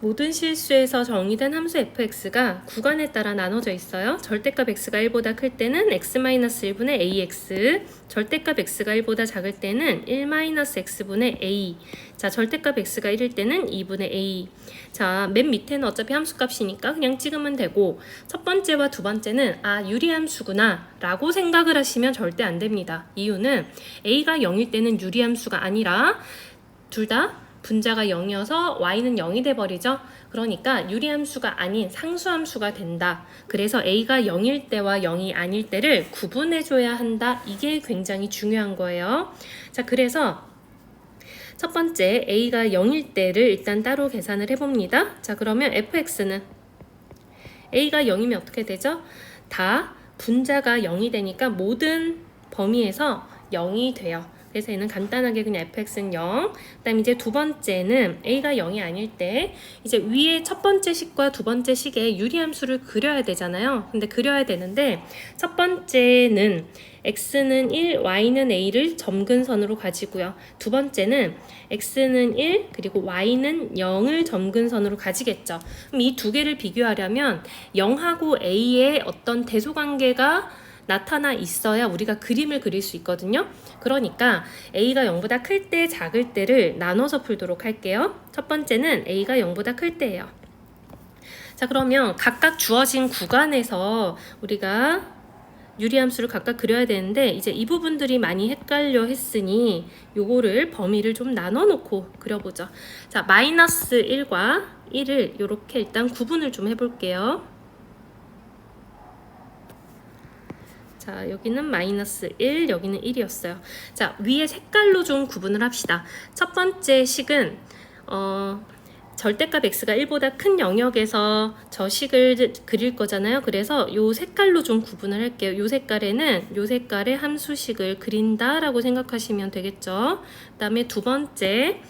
모든 실수에서 정의된 함수 fx가 구간에 따라 나눠져 있어요. 절대값 x가 1보다 클 때는 x-1분의 ax, 절대값 x가 1보다 작을 때는 1-x분의 a. 자, 절대값 x가 1일 때는 2분의 a. 자, 맨 밑에는 어차피 함수값이니까 그냥 찍으면 되고 첫 번째와 두 번째는 아, 유리함수구나 라고 생각을 하시면 절대 안 됩니다. 이유는 a가 0일 때는 유리함수가 아니라 둘다 분자가 0이어서 y는 0이 돼 버리죠. 그러니까 유리함수가 아닌 상수함수가 된다. 그래서 a가 0일 때와 0이 아닐 때를 구분해 줘야 한다. 이게 굉장히 중요한 거예요. 자, 그래서 첫 번째 a가 0일 때를 일단 따로 계산을 해봅니다. 자 그러면 fx는 a가 0이면 어떻게 되죠? 다 분자가 0이 되니까 모든 범위에서 0이 돼요. 그래서 얘는 간단하게 그냥 fx는 0. 그다음 이제 두 번째는 a가 0이 아닐 때 이제 위에 첫 번째 식과 두 번째 식에 유리함수를 그려야 되잖아요. 근데 그려야 되는데 첫 번째는 x는 1, y는 a를 점근선으로 가지고요. 두 번째는 x는 1 그리고 y는 0을 점근선으로 가지겠죠. 그럼 이 두 개를 비교하려면 0하고 a의 어떤 대소관계가 나타나 있어야 우리가 그림을 그릴 수 있거든요. 그러니까 a가 0보다 클 때, 작을 때를 나눠서 풀도록 할게요. 첫 번째는 a가 0보다 클 때예요. 자, 그러면 각각 주어진 구간에서 우리가 유리함수를 각각 그려야 되는데 이제 이 부분들이 많이 헷갈려 했으니 요거를 범위를 좀 나눠 놓고 그려보죠. 자, 마이너스 1과 1을 이렇게 일단 구분을 좀 해볼게요. 자, 여기는 마이너스 1, 여기는 1이었어요. 자, 위에 색깔로 좀 구분을 합시다. 첫 번째 식은, 어, 절대값 x가 1보다 큰 영역에서 저 식을 그릴 거잖아요. 그래서 요 색깔로 좀 구분을 할게요. 요 색깔에는 요 색깔의 함수식을 그린다라고 생각하시면 되겠죠. 그 다음에 두 번째,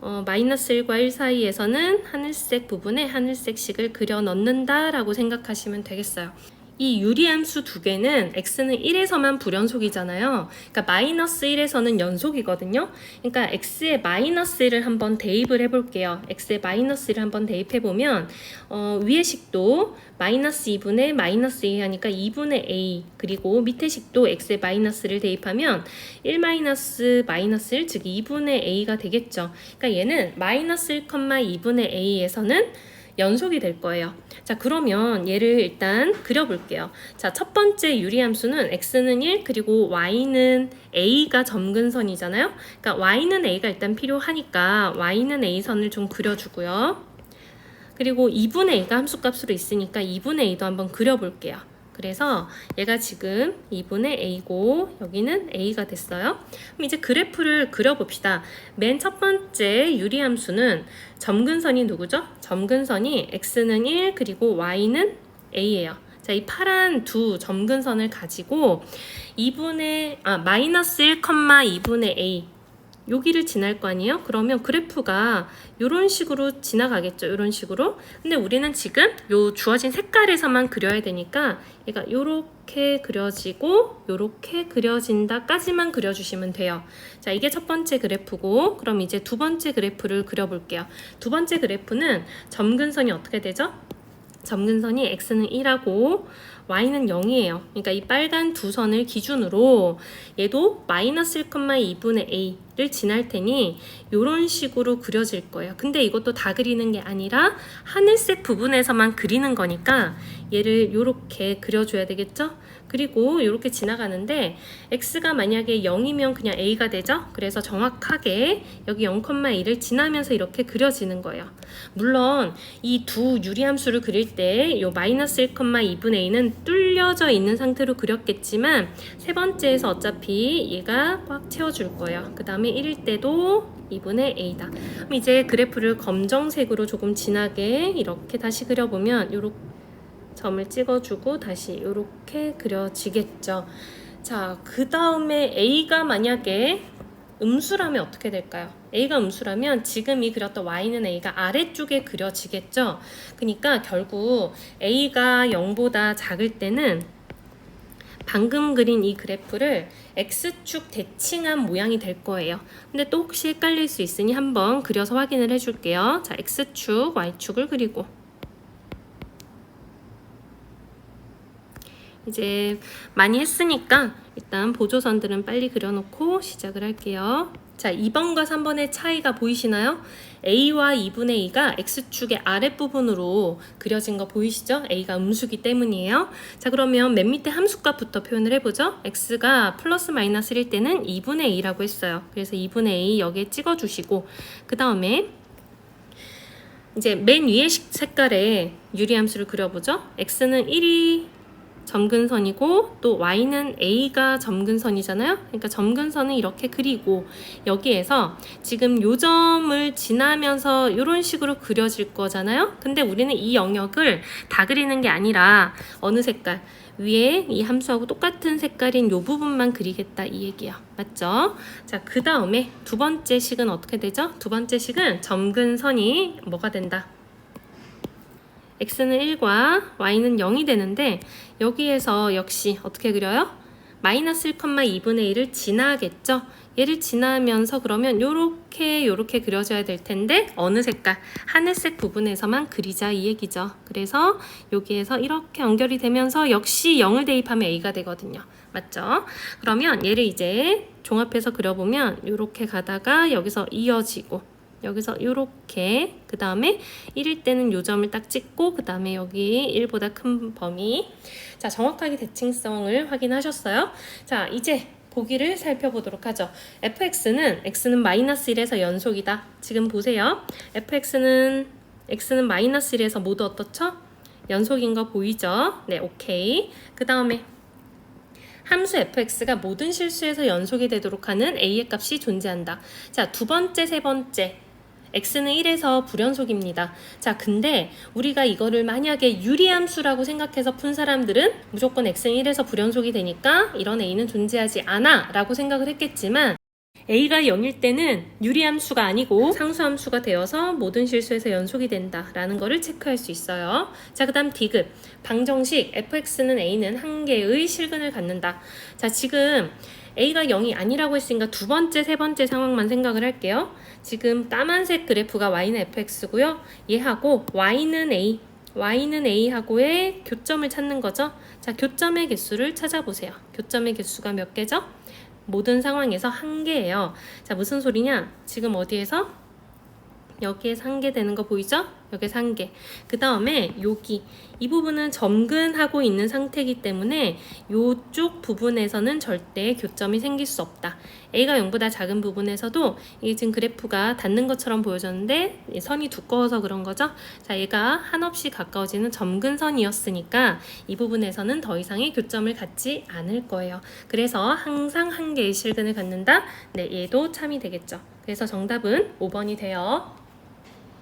어, 마이너스 1과 1 사이에서는 하늘색 부분에 하늘색 식을 그려 넣는다라고 생각하시면 되겠어요. 이 유리함수 두 개는 x는 1에서만 불연속이잖아요. 그러니까 마이너스 1에서는 연속이거든요. 그러니까 x에 마이너스 1을 한번 대입을 해볼게요. x에 마이너스 1을 한번 대입해보면 어, 위의 식도 마이너스 2분의 마이너스 a 하니까 2분의 a 그리고 밑에 식도 x에 마이너스를 대입하면 1 마이너스 마이너스 1 즉 2분의 a가 되겠죠. 그러니까 얘는 마이너스 1, 2분의 a에서는 연속이 될 거예요. 자, 그러면 얘를 일단 그려볼게요. 자, 첫 번째 유리함수는 x는 1, 그리고 y는 a가 점근선이잖아요. 그러니까 y는 a가 일단 필요하니까 y는 a선을 좀 그려주고요. 그리고 2분의 a가 함수값으로 있으니까 2분의 a도 한번 그려볼게요. 그래서 얘가 지금 2분의 a고 여기는 a가 됐어요. 그럼 이제 그래프를 그려봅시다. 맨 첫 번째 유리함수는 점근선이 누구죠? 점근선이 x는 1 그리고 y는 a예요. 자, 이 파란 두 점근선을 가지고 2분의 아 마이너스 1, 2분의 a 여기를 지날 거 아니에요? 그러면 그래프가 이런 식으로 지나가겠죠. 이런 식으로. 근데 우리는 지금 요 주어진 색깔에서만 그려야 되니까 얘가 이렇게 그려지고 이렇게 그려진다까지만 그려주시면 돼요. 자, 이게 첫 번째 그래프고 그럼 이제 두 번째 그래프를 그려볼게요. 두 번째 그래프는 점근선이 어떻게 되죠? 점근선이 x는 1하고 y는 0이에요. 그러니까 이 빨간 두 선을 기준으로 얘도 마이너스 1, 2분의 a를 지날 테니 이런 식으로 그려질 거예요. 근데 이것도 다 그리는 게 아니라 하늘색 부분에서만 그리는 거니까 얘를 이렇게 그려줘야 되겠죠? 그리고 이렇게 지나가는데 x가 만약에 0이면 그냥 a가 되죠? 그래서 정확하게 여기 0,1을 지나면서 이렇게 그려지는 거예요. 물론 이 두 유리함수를 그릴 때 이 마이너스 1,2분의 a는 뚫려져 있는 상태로 그렸겠지만 세 번째에서 어차피 얘가 꽉 채워줄 거예요. 그 다음에 1일 때도 2분의 a다. 그럼 이제 그래프를 검정색으로 조금 진하게 이렇게 다시 그려보면 이렇게 점을 찍어주고 다시 이렇게 그려지겠죠. 자, 그 다음에 A가 만약에 음수라면 어떻게 될까요? A가 음수라면 지금 이 그렸던 Y는 A가 아래쪽에 그려지겠죠? 그러니까 결국 A가 0보다 작을 때는 방금 그린 이 그래프를 X축 대칭한 모양이 될 거예요. 근데 또 혹시 헷갈릴 수 있으니 한번 그려서 확인을 해줄게요. 자, X축, Y축을 그리고 이제 많이 했으니까 일단 보조선들은 빨리 그려놓고 시작을 할게요. 자, 2번과 3번의 차이가 보이시나요? A와 2분의 2가 X축의 아랫부분으로 그려진 거 보이시죠? A가 음수기 때문이에요. 자, 그러면 맨 밑에 함수값부터 표현을 해보죠. X가 플러스 마이너스 1일 때는 2분의 A라고 했어요. 그래서 2분의 A 여기에 찍어주시고, 그 다음에 이제 맨 위에 식- 색깔에 유리함수를 그려보죠. X는 1이 점근선이고 또 y는 a가 점근선이잖아요. 그러니까 점근선은 이렇게 그리고 여기에서 지금 요 점을 지나면서 이런 식으로 그려질 거잖아요. 근데 우리는 이 영역을 다 그리는 게 아니라 어느 색깔 위에 이 함수하고 똑같은 색깔인 요 부분만 그리겠다 이 얘기야. 맞죠? 자, 그 다음에 두 번째 식은 어떻게 되죠? 두 번째 식은 점근선이 뭐가 된다? X는 1과 y는 0이 되는데 여기에서 역시 어떻게 그려요? 마이너스 1,2분의 1을 지나겠죠? 얘를 지나면서 그러면 요렇게 요렇게 그려져야 될 텐데 어느 색깔? 하늘색 부분에서만 그리자 이 얘기죠. 그래서 여기에서 이렇게 연결이 되면서 역시 0을 대입하면 a가 되거든요. 맞죠? 그러면 얘를 이제 종합해서 그려보면 요렇게 가다가 여기서 이어지고 여기서 이렇게 그 다음에 1일 때는 요 점을 딱 찍고 그 다음에 여기 1보다 큰 범위 자 정확하게 대칭성을 확인하셨어요 자 이제 보기를 살펴보도록 하죠 fx는 x는 마이너스 1에서 연속이다 지금 보세요 fx는 x는 마이너스 1에서 모두 어떻죠? 연속인 거 보이죠? 네 오케이 그 다음에 함수 fx가 모든 실수에서 연속이 되도록 하는 a의 값이 존재한다. 자, 두 번째, 세 번째. X는 1에서 불연속입니다. 자, 근데 우리가 이거를 만약에 유리함수라고 생각해서 푼 사람들은 무조건 x는 1에서 불연속이 되니까 이런 a는 존재하지 않아 라고 생각을 했겠지만 a가 0일 때는 유리함수가 아니고 상수함수가 되어서 모든 실수에서 연속이 된다 라는 거를 체크할 수 있어요. 자, 그 다음 디귿 방정식 fx는 a는 한 개의 실근을 갖는다. 자, 지금 a가 0이 아니라고 했으니까 두 번째, 세 번째 상황만 생각을 할게요. 지금 까만색 그래프가 y는 fx고요. 얘하고 y는 a y는 a하고의 교점을 찾는 거죠. 자, 교점의 개수를 찾아보세요. 교점의 개수가 몇 개죠? 모든 상황에서 한 개예요. 자, 무슨 소리냐? 지금 어디에서? 여기에서 한개 되는 거 보이죠? 한 개. 그 다음에 여기 이 부분은 점근하고 있는 상태이기 때문에 이쪽 부분에서는 절대 교점이 생길 수 없다. A가 0보다 작은 부분에서도 이게 지금 그래프가 닿는 것처럼 보여졌는데 이 선이 두꺼워서 그런 거죠. 자, 얘가 한없이 가까워지는 점근선이었으니까 이 부분에서는 더 이상의 교점을 갖지 않을 거예요. 그래서 항상 한 개의 실근을 갖는다. 네, 얘도 참이 되겠죠. 그래서 정답은 5번이 돼요.